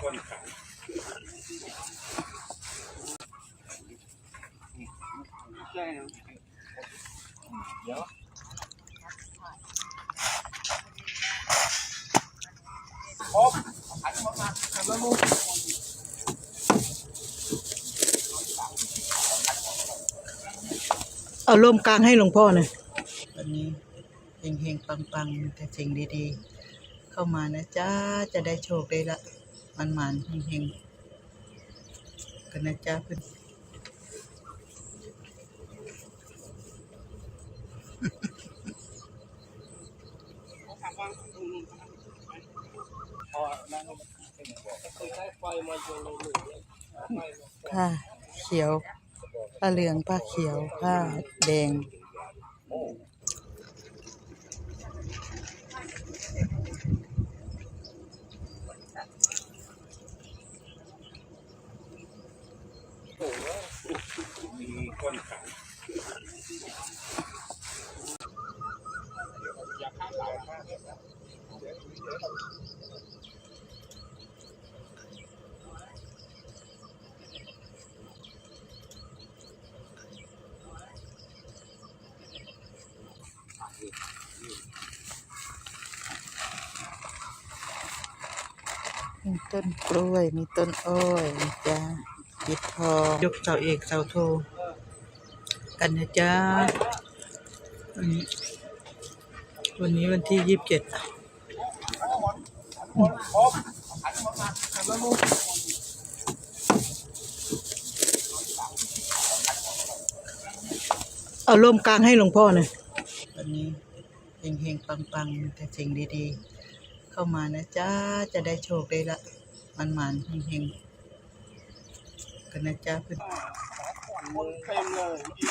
คนขังเดี๋ยวครบหันมามาหันมามุมเอาร่มกลางให้หลวงพ่อหน่อยวันนี้เฮงเฮงปังปังๆแต่สิ่งดีๆ เข้ามานะจ๊ะจะได้โชคได้ละ มันมันๆเฮงเฮงๆกันนะจ๊ะเพื่อนพอนั่งเป็นผ้าเขียวผ้าเหลืองผ้าเขียวผ้าแดง มีคนขังอย่าข้ามหลายมากเลยนะ มี ต้นกล้วยมีต้นอ้อยนะจ๊ะปิดทองยกเสาเอกเสาโท กันนะจ๊ะวันนี้วันนี้วันที่ยี่สิบเจ็ดเอาร่มกลางให้หลวงพ่อหน่อยวันนี้เฮงเฮงปังปังๆแต่สิ่งดีๆ เข้ามานะจ๊ะ จะได้โชคได้ละ มันมันๆเฮงๆกันนะจ๊ะเพื่อนคนเต็มเลยอี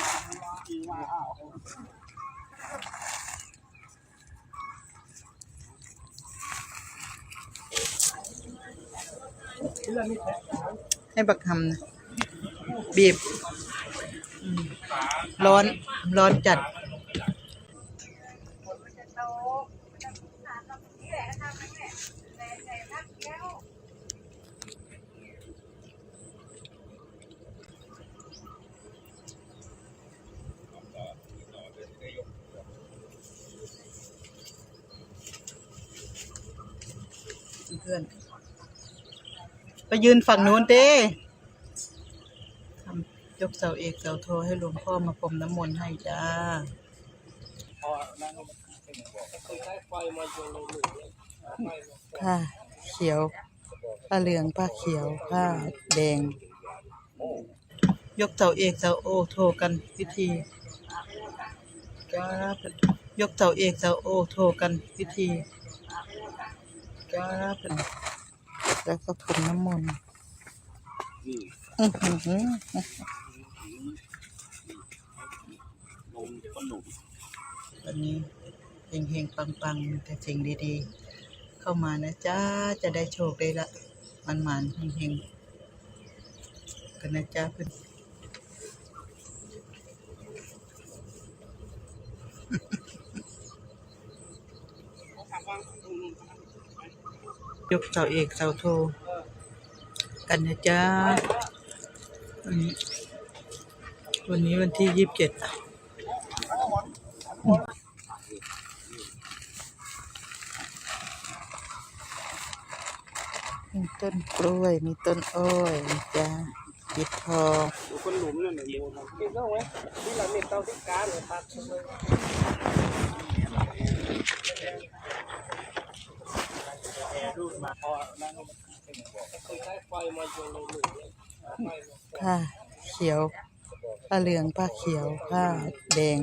อีมาอ้าวให้บักคำนะบีบ ร้อน ร้อนจัด พื่อน ไปยืนฝั่งนู้นเด้ทำยกเสาเอกเสาโทให้หลวงพ่อมาพรมน้ำมนต์ให้จ้าพอนั่งเป็นบอกเคยใช้ไฟมาโยนลงหลุมเลยไฟมาผ้าเขียวผ้าเหลืองผ้าเขียวผ้าแดง ยกเสาเอกเสาโอโทกันพิธีจ้ายกเสาเอกเสาโอโทกันพิธี จ้าแล้วก็พรมน้ำมนต์นี่อื้อหือลงต้นหนุนวันนี้เฮงเฮงปังปังๆแต่สิ่งดีๆ เข้ามานะจ๊ะจะได้โชคได้ละ มันมันๆเฮงเฮงๆกันนะจ๊ะเพื่อน ยกเสาเอกเสาโท กันนะจ๊ะวันนี้วันนี้วันที่ยี่สิบเจ็ดมีต้นกล้วย มีต้นอ้อยนะจ๊ะปิดทองคนหลุมนั่นน่ะโยนมาเห็นแล้วไหมที่เราเน็ตเตาที่การเลยพัดเลยแอร์รูดมาพอนั่งเป็นบ ผ้าเขียวผ้าเหลืองผ้าเขียวผ้าแดง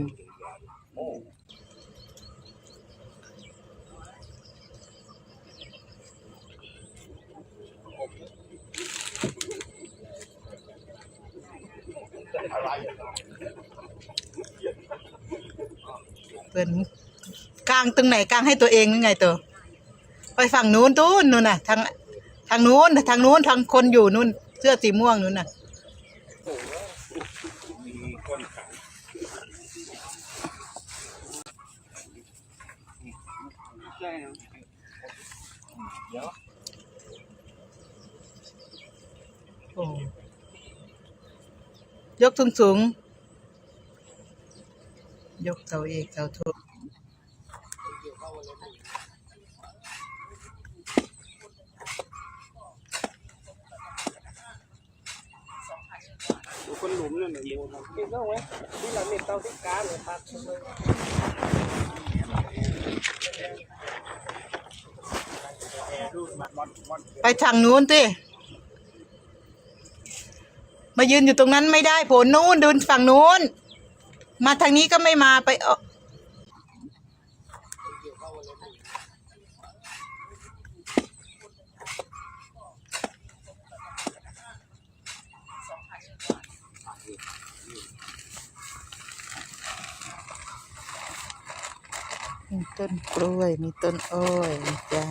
เพื่อนกลางตรงไหนกลางให้ตัวเองหรือไงตัว ไปฝั่งนู้นตู้นนู่นน่ะ ทางทางนู้นทางนู้นทางคนอยู่นู่น เสื้อสีม่วงนู้นน่ะยกสูงสูง ยกเสาเอกเสาโท คนหลุมนั่นน่ะดูมันเห็นต้องไหมที่เราเน็ตเตาที่การเลยครับแอร์รูดมาบอลบอลไปทางนู้นติมายืนอยู่ตรงนั้นไม่ได้ผลนู้นเดินฝั่งนู้น มาทางนี้ก็ไม่มาไป ต้นกล้วย มีต้นอ้อยจ้า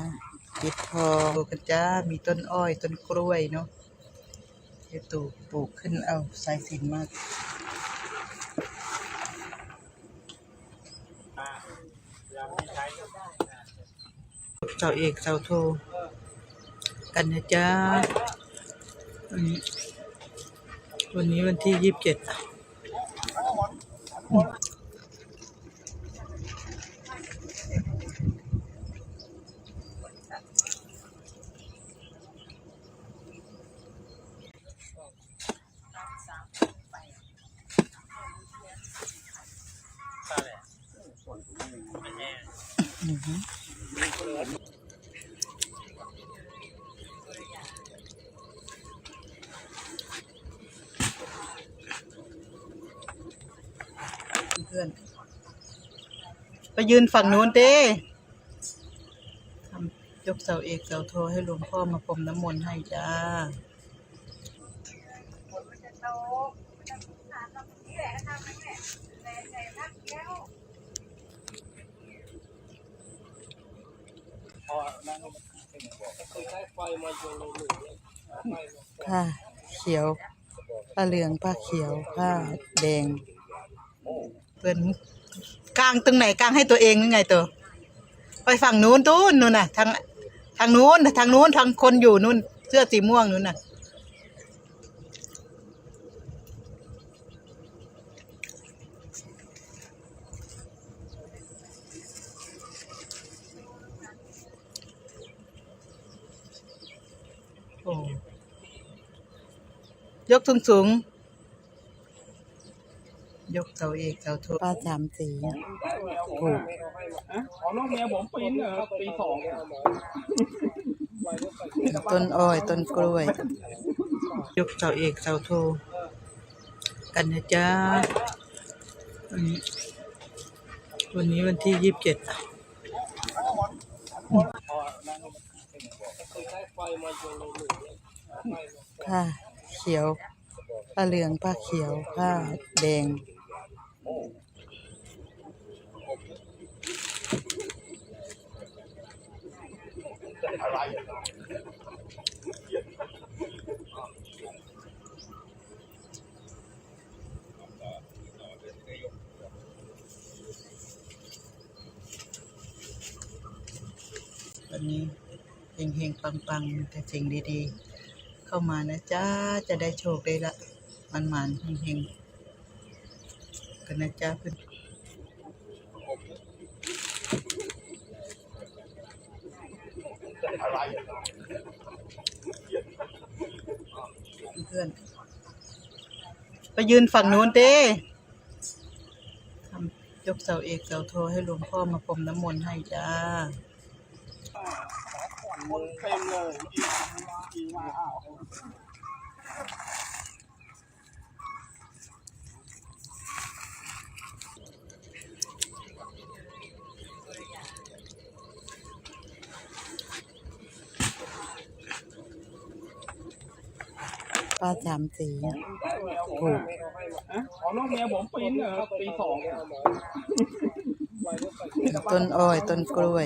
ปิดทองดูกันจ้า มีต้นอ้อย ต้นกล้วยเนาะเดี๋ยวตูปลูกขึ้นเอาสายสินมากเราไม่ใช้าเอกเสาโท กันนะจ๊ะวันนี้วันนี้วันที่ยี่สิบเจ็ด เพื่อนไปยืนฝั่งนู้นเด้ทำยกเสาเอกเสาโทให้หลวงพ่อมาพรมน้ำมนต์ให้จ้า พอนั่งคือใช้ไฟมาโยนลงหลุมเนี่ยไฟ ผ้าเขียวผ้าเหลืองผ้าเขียวผ้าแดงเป็นกลางตรงไหนกลางให้ตัวเองยังไงตัวไปฝั่งนู้นตู้นนู่นน่ะทางทางนู้นทางนู้นทางคนอยู่นู่นเสื้อสีม่วงนู่นน่ะ โอ้ ยกสูงสูงๆยกเสาเอกเสาโทป้าสามสีถูกอ๋อน้องเมียผมปีนเหรอปีสองเนี่ยต้นอ้อยต้นกล้วย ยกเสาเอกเสาโท กันนะจ๊ะวันนี้วันนี้วันที่ยี่สิบเจ็ดพอนั่งคือ ขียวผ้าเหลืองผ้าเขียวผ้าแดง วันนี้เฮงๆปังๆแต่สิ่งดี ๆ เข้ามานะจ๊ะ จะได้โชคได้ละ มันมันๆเฮงๆกันนะจ๊ะเพื่อนเพื่อนไปยืนฝั่งนู้นเด้ทำยกเสาเอกเสาโทให้หลวงพ่อมาพรมน้ำมนต์ให้จ้า คนเต็มเลยจริงว่าอ้าวป้าสามสีถูกอ๋อน้องเมียผมปีนเหรอปีสองเนี่ยต้นอ้อยต้นกล้วย